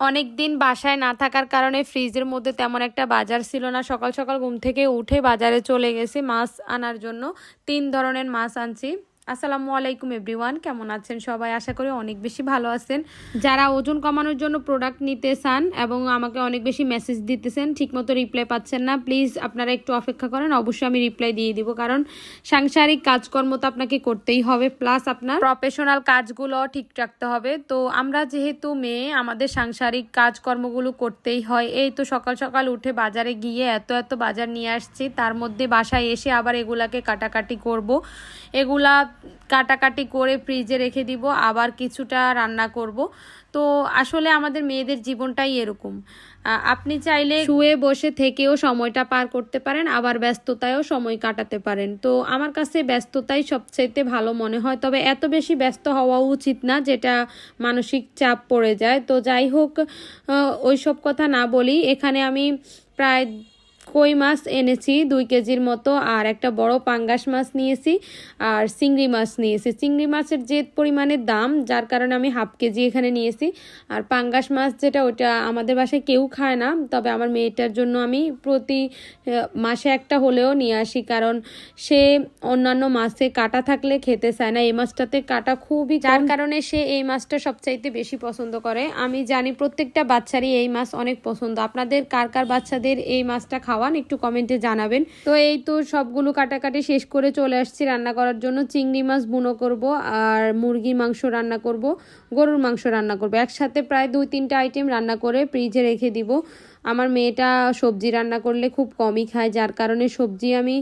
অনেক দিন বাসায় না থাকার কারণে ফ্রিজের মধ্যে তেমন একটা বাজার ছিল না। সকাল সকাল ঘুম থেকে উঠে বাজারে চলে গেছি মাছ আনার জন্য। তিন ধরনের মাছ আনছি। আসসালামু আলাইকুম এভরিওয়ান, কেমন আছেন সবাই? আশা করি অনেক বেশি ভালো আছেন। যারা ওজন কমানোর জন্য প্রোডাক্ট নিতে চান এবং আমাকে অনেক বেশি মেসেজ দিতেছেন, ঠিকমতো রিপ্লাই পাচ্ছেন না প্লিজ আপনারা একটু অপেক্ষা করেন, অবশ্যই আমি রিপ্লাই দিয়ে দিব, কারণ সাংসারিক কাজকর্ম তো আপনাকে করতেই হবে প্লাস আপনার প্রফেশনাল কাজগুলো ঠিক রাখতে হবে। তো আমরা যেহেতু মেয়ে, আমাদের সাংসারিক কাজকর্মগুলো করতেই হয়। এই তো সকাল সকাল উঠে বাজারে গিয়ে এত এত বাজার নিয়ে আসছি, তার মধ্যে বাসায় এসে আবার এগুলাকে কাটাকাটি করব। এগুলা কাটাকাটি করে ফ্রিজে রেখে দিব, আবার কিছুটা রান্না করব। তো আসলে আমাদের মেয়েদের জীবনটাই এরকম। আপনি চাইলে শুয়ে বসে থেকেও সময়টা পার করতে পারেন, আবার ব্যস্ততায়ও সময় কাটাতে পারেন। তো আমার কাছে ব্যস্ততাই সবচাইতে ভালো মনে হয়, তবে এত বেশি ব্যস্ত হওয়া উচিত না, যেটা মানসিক চাপ পড়ে যায়। তো যাই হোক ওই সব কথা না বলি এখানে আমি প্রায় কই মাছ এনেছি, দুই কেজির মতো, আর একটা বড় পাঙ্গাস মাছ নিয়েছি, আর চিংড়ি মাছ নিয়েছি। চিংড়ি মাছের যে পরিমাণে দাম, যার কারণে আমি হাফ কেজি এখানে নিয়েছি। আর পাঙ্গাস মাছ যেটা, ওটা আমাদের বাসায় কেউ খায় না, তবে আমার মেয়েটার জন্য আমি প্রতি মাসে একটা হলেও নিয়ে আসি, কারণ সে অন্যান্য মাছে কাটা থাকলে খেতে চায় না। এই মাছটাতে কাটা খুবই যার কারণে সে এই মাছটা সবচাইতে বেশি পছন্দ করে। আমি জানি প্রত্যেকটা বাচ্চারই এই মাছ অনেক পছন্দ। আপনাদের কার কার বাচ্চাদের এই মাছটা খাওয়ান, একটু কমেন্টে জানাবেন। তো এই তো সবগুলো কাটাকাটি শেষ করে চলে আসছি রান্না করার জন্য। চিংড়ি মাছ বুনো করব আর মুরগির মাংস রান্না করব, গরুর মাংস রান্না করব। একসাথে প্রায় দুই, তিনটা আইটেম রান্না করে ফ্রিজে রেখে দিব। আমার মেয়েটা সবজি রান্না করলে খুব কমই খায়, যার কারণে সবজি আমি,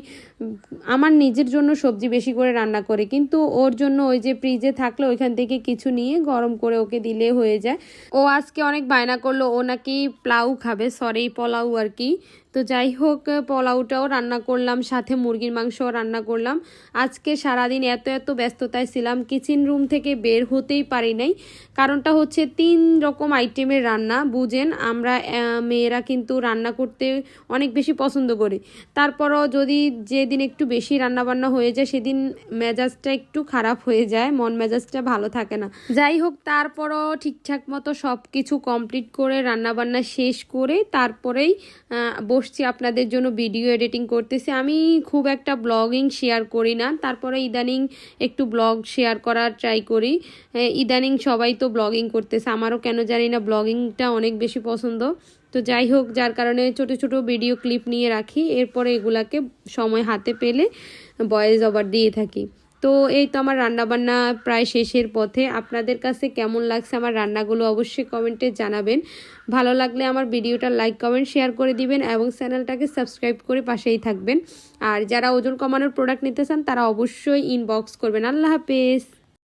আমার নিজের জন্য সবজি বেশি করে রান্না করি। কিন্তু ওর জন্য ওই যে ফ্রিজে থাকলে ওইখান থেকে কিছু নিয়ে গরম করে ওকে দিলে হয়ে যায়। ও আজকে অনেক বায়না করল, ও নাকি প্লাউ খাবে সরি পোলাও আর কি। তো যাই হোক পোলাওটাও রান্না করলাম, সাথে মুরগির মাংসও রান্না করলাম। আজকে সারাদিন এত এত ব্যস্ততায় ছিলাম কিচেন রুম থেকে বের হতেই পারি নাই। কারণটা হচ্ছে তিন রকম আইটেমের রান্না, বুঝেন? আমরা মেয়েরা কিন্তু রান্না করতে অনেক বেশি পছন্দ করি। তারপরও যদি যেদিন একটু বেশি রান্না বান্না হয়ে যায়, সেদিন মেজাজটা একটু খারাপ হয়ে যায়, মন মেজাজটা ভালো থাকে না। যাই হোক, তারপরও ঠিকঠাক মতো সব কিছু কমপ্লিট করে রান্না বান্না শেষ করে তারপরেই বসছি, আপনাদের জন্য ভিডিও এডিটিং করতেছি। আমি খুব একটা ব্লগিং শেয়ার করি না। তারপরে ইদানিং একটু ব্লগ শেয়ার করার ট্রাই করি। ইদানিং সবাই তো ব্লগিং করতেছে। আমারও কেন জানি না ব্লগিংটা অনেক বেশি পছন্দ। তো যাই হোক, যার কারণে ছোট ছোট ভিডিও ক্লিপ নিয়ে রাখি। এরপরে এগুলাকে সময় হাতে পেলে ভয়েস ওভার দিয়ে থাকি। তো এই তো আমার রান্নাবান্না প্রায় শেষের পথে। আপনাদের কাছে কেমন লাগছে আমার রান্নাগুলো অবশ্যই কমেন্টে জানাবেন। ভালো লাগলে আমার ভিডিওটা লাইক, কমেন্ট, শেয়ার করে দিবেন এবং চ্যানেলটাকে সাবস্ক্রাইব করে পাশেই থাকবেন। আর যারা ওজন কমানোর প্রোডাক্ট নিতে চান তারা অবশ্যই ইনবক্স করবেন। আল্লাহ হাফেজ।